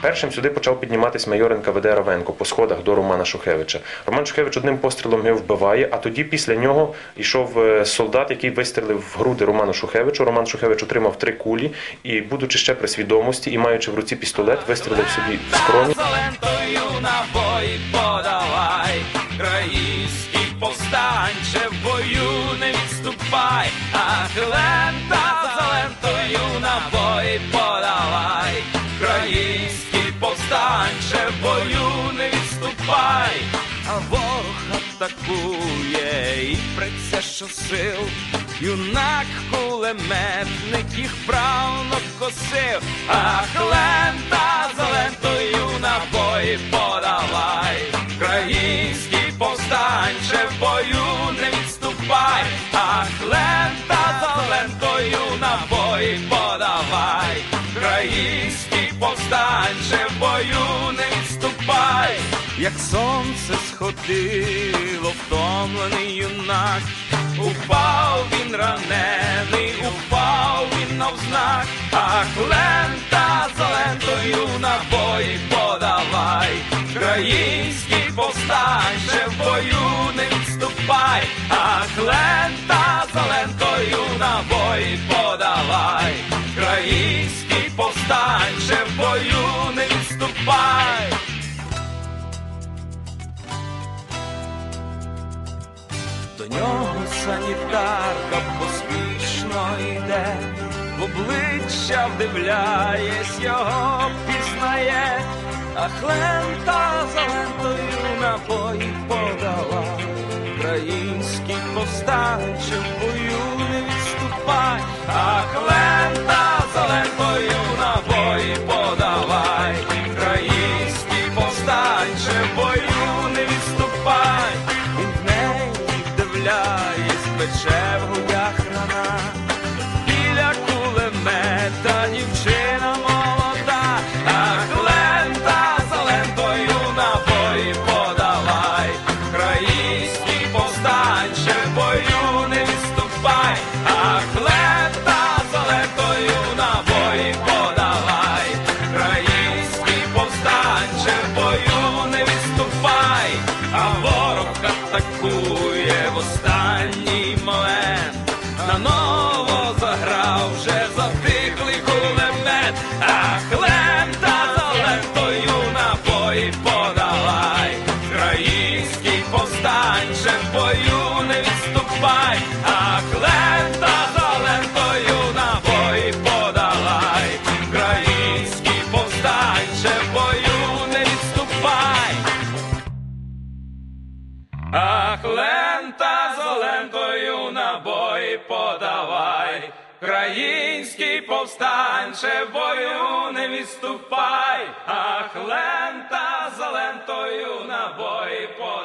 Першим сюди почав підніматись майор НКВД Равенко по сходах до Романа Шухевича. Роман Шухевич одним пострілом його вбиває, а тоді після нього йшов е, солдат, який вистрілив в груди Роману Шухевичу. Роман Шухевич отримав три кулі і, будучи ще при свідомості і маючи в руці пістолет, вистрілив собі в скроню. Атакує і приця що сил, юнак кулеметник їх правно косив, ах, лента за лентою набої подавай, Український повстанче як сонце сходило, втомлений юнак, упав він ранений, упав він навзнак, ах, лента за лентою набої подавай, Український повстанче в бою не відступай, ах, лента До нього санітарка поспішно йде, в обличчя вдивляєсь, його пізнає, а хлента за набої подала, український повстанче вдивляєсь, атакує в останній момент. Наново заграв вже затихлий кулемет, ах лента за лентою набої подавай, Український повстанче в бою не відступай, ах лента за лентою набої подавай, Український повстанче в бою не відступай. Ах, лента Паленкою набої подавай, Країнський повстанче бою не відступай, Ах, лента за лентою набої подавай.